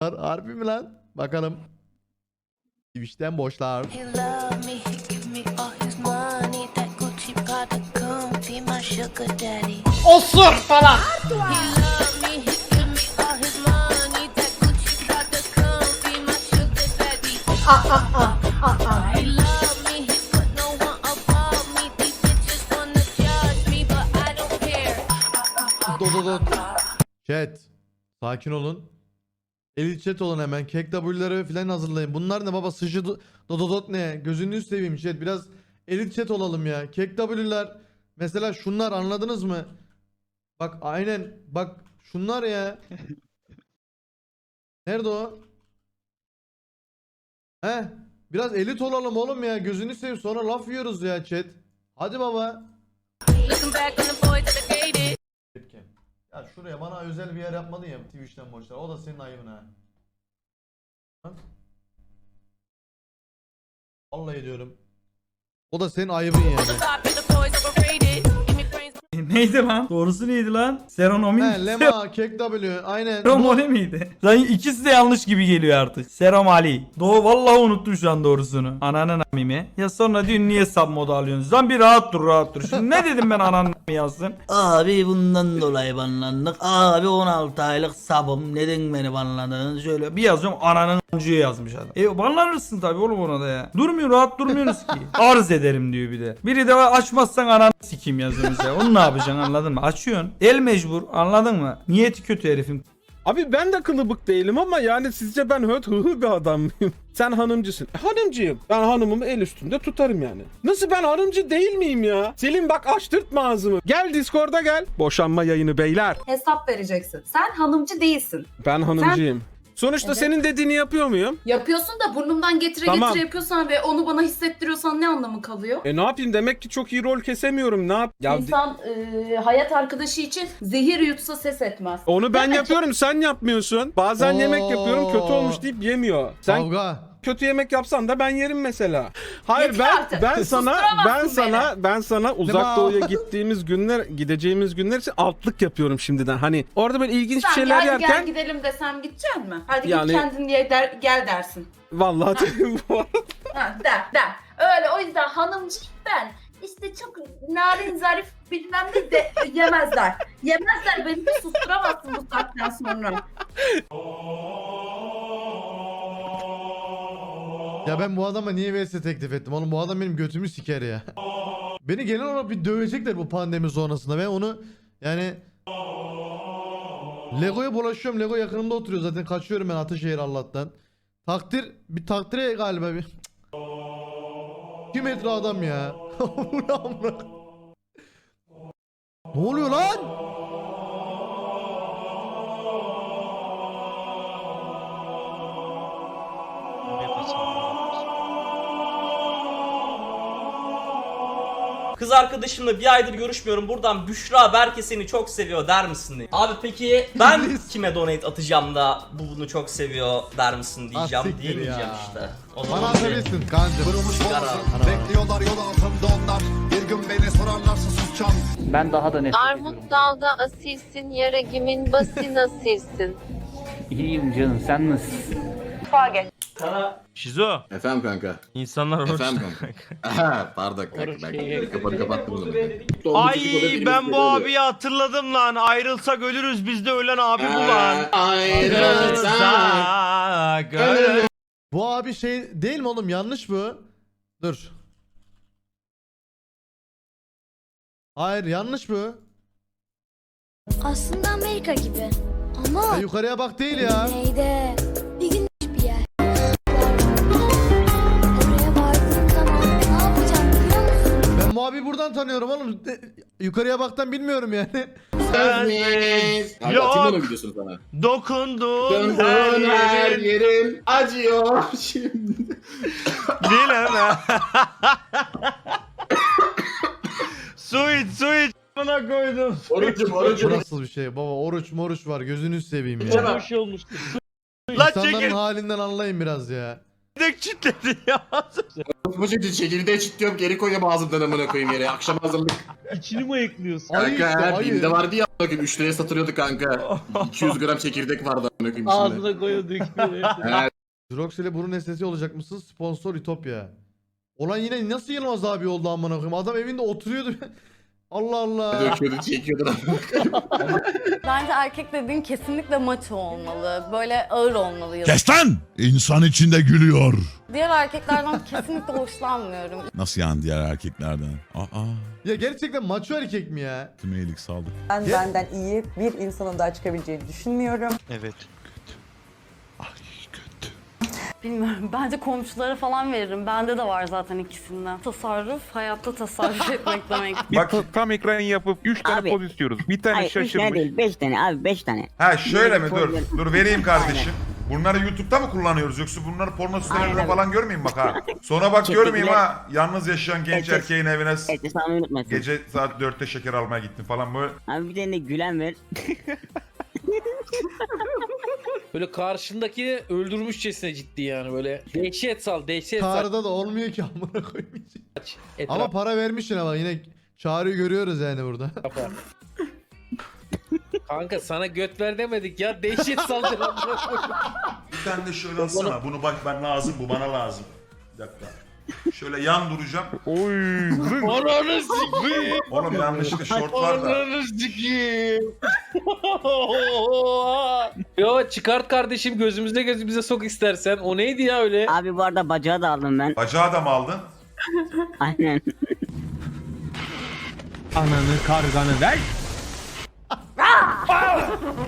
Har- Harbi mi lan? Bakalım. Twitch'ten boşlar. He love me, he give me all his money. That Gucci Prada come be my sugar daddy. Osur falan. He love me, he give me all his money. That Gucci Prada come be my sugar daddy. He love me, he put no one above me. These bitches wanna judge me, but I don't care. Do do do. Chat. Sakin olun. Elit chat olun hemen. Kek W'ları falan hazırlayın. Bunlar ne baba? Sıcı do do do dot ne? Gözünü seveyim chat. Biraz elit chat olalım ya. Kek W'lar. Mesela şunlar anladınız mı? Bak aynen. Bak şunlar ya. Nerede o? He? Biraz elit olalım oğlum ya. Gözünü seveyim. Sonra laf yiyoruz ya chat. Hadi baba. Looking back on the boys that I dated. Ya şuraya bana özel bir yer yapmadın ya Twitch'ten boşlar. O da senin ayıbın ha. Vallahi diyorum. O da senin ayıbın yani. Neydi lan? Doğrusu neydi lan? Seronomi He Lema, Kek W aynen. Seromoni miydi? Zaten ikisi de yanlış gibi geliyor artık. Seromali. Doğu vallahi unuttum şu an doğrusunu. Ananın amimi. Ya sonra diyor niye sub modu alıyorsunuz? Lan bir rahat dur rahat dur. Şimdi ne dedim ben ananın amimi yazsın? Abi bundan dolayı banlandık. Abi 16 aylık sabım. Neden beni banladın? Şöyle bir yazıyorum ananın amcıya yazmış adam. E banlanırsın tabii oğlum ona da ya. Durmuyor rahat durmuyorsunuz ki. Arz ederim diyor bir de. Biri de açmazsan ananı sikeyim yazıyor mesela. Onu ne yapacaksın anladın mı? Açıyorsun. El mecbur anladın mı? Niyeti kötü herifin. Abi ben de kılıbık değilim ama yani sizce ben höt hı hı bir adam mıyım? Sen hanımcısın. E, Hanımcıyım. Ben hanımımı el üstünde tutarım yani. Nasıl ben hanımcı değil miyim ya? Selim bak açtırtma ağzımı. Gel Discord'a gel. Boşanma yayını beyler. hesap vereceksin. Sen hanımcı değilsin. Ben hanımcıyım. Sonuçta Evet. senin dediğini yapıyor muyum? Yapıyorsun da burnumdan getire Tamam. getire yapıyorsan ve onu bana hissettiriyorsan ne anlamı kalıyor? E ne yapayım demek ki çok iyi rol kesemiyorum. Ne yap? Ya İnsan e, hayat arkadaşı için zehir yutsa ses etmez. onu ben yapıyorum sen yapmıyorsun. Bazen yemek yapıyorum kötü Oo. olmuş deyip yemiyor. Sen Kavga. Kötü yemek yapsan da ben yerim mesela. Hayır Yeter ben artık. ben sana ben Susturamazsın sana ben sana uzak doğuya gittiğimiz günler gideceğimiz günler için altlık yapıyorum şimdiden. Hani orada böyle ilginç bir Sen şeyler gel, yerken gel gidelim desem gidecek mi? Hadi Yani- git kendin diye der, gel dersin. vallahi bu arada Ha, der der. Öyle o yüzden hanımcı ben. İşte çok narin zarif bilmem ne de yemezler. Yemezler beni de susturamazsın bu saatten sonra. Ya ben bu adama niye vs teklif ettim? Oğlum bu adam benim götümü siker ya. Beni genel olarak bir dövecekler bu pandemi sonrasında. Ben onu yani Lego'ya bulaşıyorum. Lego yakınımda oturuyor zaten. Kaçıyorum ben Ataşehir Allah'tan. Takdir bir takdire galiba bir. 2 metre adam ya. Ne oluyor lan? Kız arkadaşımla bir aydır görüşmüyorum. Buradan Büşra Berke seni çok seviyor der misin diye. Abi peki ben kime donate atacağım da bu bunu çok seviyor der misin diyeceğim. Ah, siktir Diyemeyeceğim işte. O Bana zaman atabilirsin kancım. Sigara. Bekliyorlar yol altında onlar Bir gün beni sorarlarsa susacağım Ben daha da nefret ediyorum. Armut dalda asilsin, yaragimin bası nasilsin. İyiyim canım sen nasılsın? Sana Şizo. Efendim kanka İnsanlar oruç. Efendim kanka Aha pardon kanka ben kapat kapattım o zaman Ay ben bu abiyi hatırladım lan. Ayrılsak ölürüz biz de ölen abi bu lan. Ayrılsak ölürüz. Bu abi şey değil mi oğlum yanlış bu. Dur. Hayır yanlış bu. Aslında Amerika gibi. Ama Ya yukarıya bak değil ya. Neyde? Tanıyorum oğlum. De- yukarıya baktan bilmiyorum yani. Abi Yok. atayım onu videosunu sana Dokundun her yerin yerim acıyor şimdi dileme. su iç su iç. Bana koydum. Orucum Bu orucum nasıl bir şey baba oruç moruç var gözünüzü seveyim ya. La İnsanların çekil. halinden anlayın biraz ya. Çekirdek çitledi ya. Bu çekirdeği çekirdeği çitliyorum geri koyuyorum ağzımdan amına koyayım yere. Akşam hazırlık. İçini mi ekliyorsun? Ayı Kanka işte her ayı. binde vardı ya amına koyayım 3 liraya satılıyordu kanka. 200 gram çekirdek vardı amına koyayım içinde. Ağzına koyuyorduk. He, Jirox ile burun esnesi olacak mısın? Sponsor Ütopya. Olan yine nasıl Yılmaz abi oldu amına koyayım? Adam evinde oturuyordu. Allah Allah. döküyordu çekiyordu. Bence erkek dediğin kesinlikle maço olmalı. Böyle ağır olmalı. ya da- Kes lan! İnsan içinde gülüyor. Diğer erkeklerden kesinlikle hoşlanmıyorum. Nasıl yani diğer erkeklerden? Aa, Ya gerçekten maço erkek mi ya? tüm iyilik saldık. Ben benden iyi bir insanın daha çıkabileceğini düşünmüyorum. Evet. Bilmiyorum. Bence komşulara falan veririm. Bende de var zaten ikisinden. Tasarruf, hayatta tasarruf etmek demek. Bak tam ekran yapıp 3 tane Abi. poz istiyoruz. Bir tane şaşırmış. değil 5 tane abi 5 tane. Ha şöyle mi dur. Dur vereyim kardeşim. Bunları YouTube'da mı kullanıyoruz yoksa bunları porno sitelerinde Aynen. falan görmeyeyim bak ha. Sonra bak Teşekkürler. görmeyeyim ha. Yalnız yaşayan genç Evet. erkeğin evine s- Evet sana unutmasın. gece saat 4'te şeker almaya gittin falan böyle. Abi bir tane de gülen ver. Böyle karşındaki öldürmüşçesine ciddi yani böyle. Dehşet sal, dehşet sal. Çağrı'da da olmuyor ki amına koyayım. Ama para vermiş yine bak yine Çağrı'yı görüyoruz yani burada. Kanka sana göt ver demedik ya. Dehşet sal. Bir tane de şöyle alsana. Bunu bak ben lazım bu bana lazım. Bir dakika. Şöyle yan duracağım. Oy. Ananı sikeyim. Oğlum yanlışlıkla şort var da. Ananı sikeyim. Yo çıkart kardeşim gözümüzde gözümüze sok istersen. O neydi ya öyle? Abi bu arada bacağı da aldım ben. Bacağı da mı aldın? Aynen. Ananı karganı ver.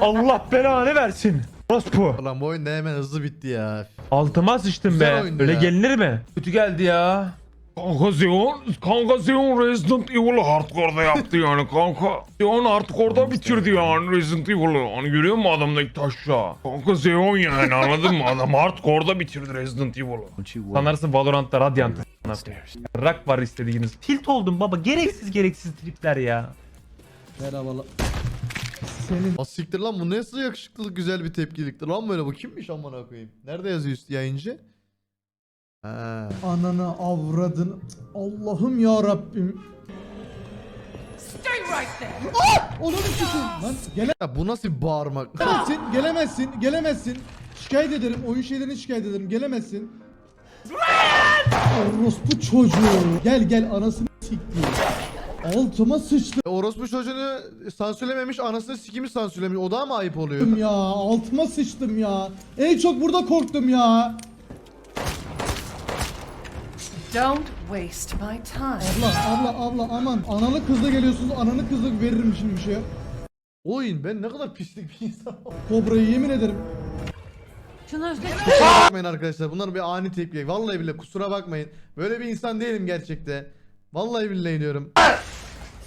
Allah belanı versin. Orospu. Ulan bu oyun da hemen hızlı bitti ya. Altıma sıçtım Güzel be. oyundu Öyle ya. gelinir mi? Kötü geldi ya. Kanka Zeon, kanka Zeon Resident Evil'ı hardcore'da yaptı yani kanka. Zeon hardcore'da bitirdi yani Resident Evil'ı. Hani görüyor musun adamdaki taşla? Kanka Zeon yani anladın mı? Adam hardcore'da bitirdi Resident Evil'ı. Sanırsın Valorant'ta Radiant. Rak var istediğiniz. Tilt oldum baba. Gereksiz gereksiz tripler ya. Asiktir lan bu nasıl yakışıklılık güzel bir tepkiliktir lan böyle bu kimmiş amına koyayım. Nerede yazıyor üstü yayıncı? Ha. Ananı avradın. Allah'ım ya Rabbim. Ah! Onu lan. Gele- Ya bu nasıl bir bağırmak? Gelemezsin, gelemezsin, gelemezsin. Şikayet ederim, oyun şeylerini şikayet ederim. Gelemezsin. Orospu çocuğu. Gel gel anasını sikti. Altıma sıçtım E, Orospu çocuğunu sansürlememiş anasını sikimi sansürlemiş. O daha mı ayıp oluyor? ya. Altıma sıçtım ya. En çok burada korktum ya. Don't waste my time. Abla, abla, abla aman. Analı kızla geliyorsunuz. Ananı kızla veririm şimdi bir şey. Oyun ben ne kadar pislik bir insanım. Kobra'yı yemin ederim. Kusura bakmayın arkadaşlar. Bunlar bir ani tepki. Vallahi bile kusura bakmayın. Böyle bir insan değilim gerçekte. Vallahi billahi diyorum.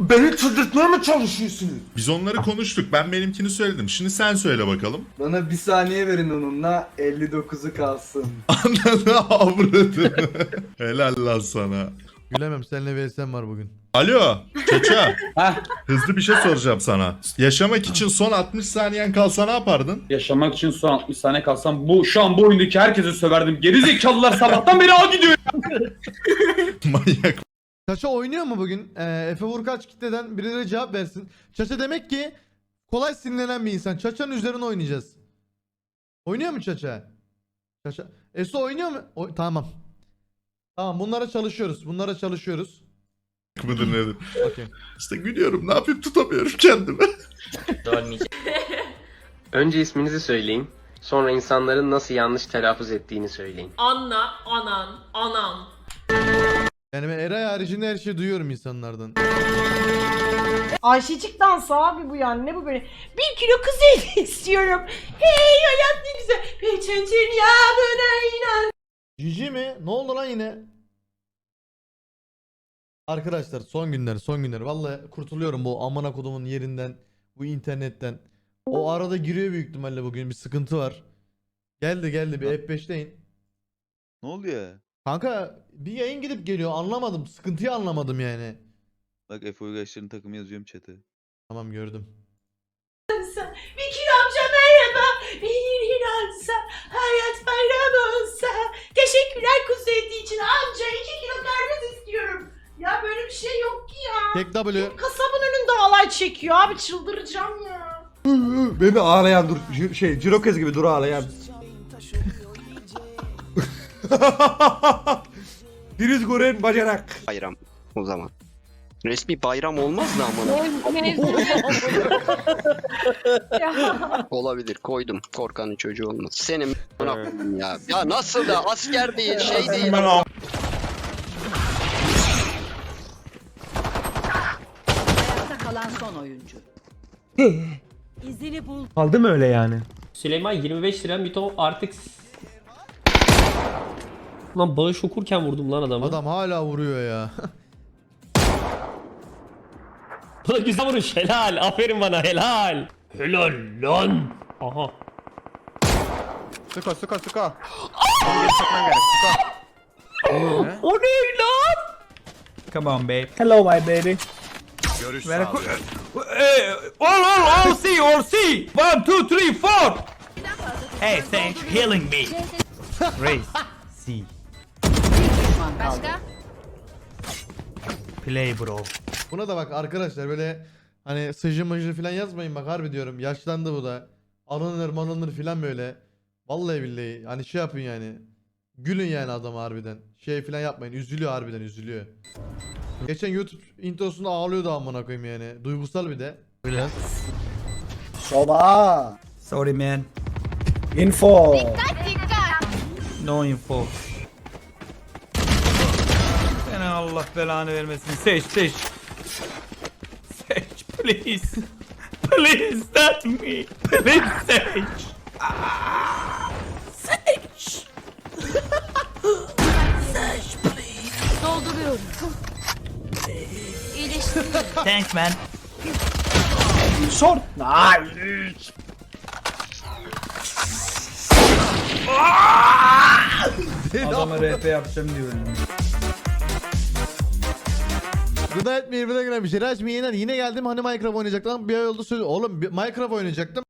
Beni çıldırtmaya mı çalışıyorsunuz? Biz onları konuştuk. Ben benimkini söyledim. Şimdi sen söyle bakalım. Bana bir saniye verin onunla 59'u kalsın. Ananı avradını. Helal lan sana. Gülemem seninle VS'm var bugün. Alo Çeça. Hızlı bir şey soracağım sana. Yaşamak için son 60 saniyen kalsa ne yapardın? Yaşamak için son 60 saniye kalsam bu şu an bu oyundaki herkese söverdim. Gerizekalılar sabahtan beri A gidiyor. Manyak. Çaça oynuyor mu bugün? Ee, Efe Vurkaç kitleden birileri cevap versin. Çaça demek ki kolay sinirlenen bir insan. Çaça'nın üzerine oynayacağız. Oynuyor mu Çaça? Çaça. Eso oynuyor mu? O- tamam. Tamam bunlara çalışıyoruz. Bunlara çalışıyoruz. mıdır nedir? Okey. İşte gülüyorum. Ne yapayım tutamıyorum kendimi. Önce isminizi söyleyin. Sonra insanların nasıl yanlış telaffuz ettiğini söyleyin. Anna, anan, anam. Yani ben Eray haricinde her şeyi duyuyorum insanlardan. Ayşecik dansı abi bu yani. Ne bu böyle? Bir kilo kız eti istiyorum. Hey hayat ne güzel. Peçetin yağına inan. Cici mi? Ne oldu lan yine? Arkadaşlar son günler son günler. Vallahi kurtuluyorum bu amına kodumun yerinden. Bu internetten. O arada giriyor büyük ihtimalle bugün bir sıkıntı var. Geldi geldi bir F5'teyin. Ne oluyor? Kanka bir yayın gidip geliyor anlamadım. Sıkıntıyı anlamadım yani. Bak Efe Uygaçlar'ın takımı yazıyorum chat'e. Tamam gördüm. Bekir amca merhaba. Bir inansa hayat bayram olsa. Teşekkürler kuzu için amca. iki kilo karpuz istiyorum. Ya böyle bir şey yok ki ya. Tek W. Kasabın önünde alay çekiyor abi çıldıracağım ya. Beni ağlayan dur şey Cirokez gibi dur ağlayan. Diriz Goren bacanak. Bayram o zaman. Resmi bayram olmaz da ama. Olabilir koydum. Korkanın çocuğu olmaz. Senin ya. Ya nasıl da asker değil şey değil. kalan son oyuncu. İzini bul. Kaldı mı öyle yani? Süleyman 25 lira mito artık Lan bağış okurken vurdum lan adamı. Adam hala vuruyor ya. Bu da güzel vuruş helal. Aferin bana helal. Helal lan. Aha. Sıka sıka sıka. O ne lan? Come on babe. Hello my baby. Görüş Very cool. Hey, all, all, all C, all C. One, two, three, four. Hey, thanks for healing me. Race. Başka? Play bro. Buna da bak arkadaşlar böyle hani sıcı mıcı falan yazmayın bak harbi diyorum. Yaşlandı bu da. Alınır manılır falan böyle. Vallahi billahi hani şey yapın yani. Gülün yani adama harbiden. Şey falan yapmayın. Üzülüyor harbiden üzülüyor. Geçen YouTube introsunda ağlıyordu amına koyayım yani. Duygusal bir de. Biraz. Soba. Sorry man. Info. No info. Allah belanı vermesin. Seç seç. Seç please. Please that me. Please seç. Seç. Seç please. Dolduruyorum. İyileştim. Thanks man. Short. Nice. Adama RP yapacağım diyorum. Gıda etmeyi birbirine giren bir şey. Yine, yine geldim hani Minecraft oynayacaktım. Bir ay oldu söz. Oğlum bir- Minecraft oynayacaktım.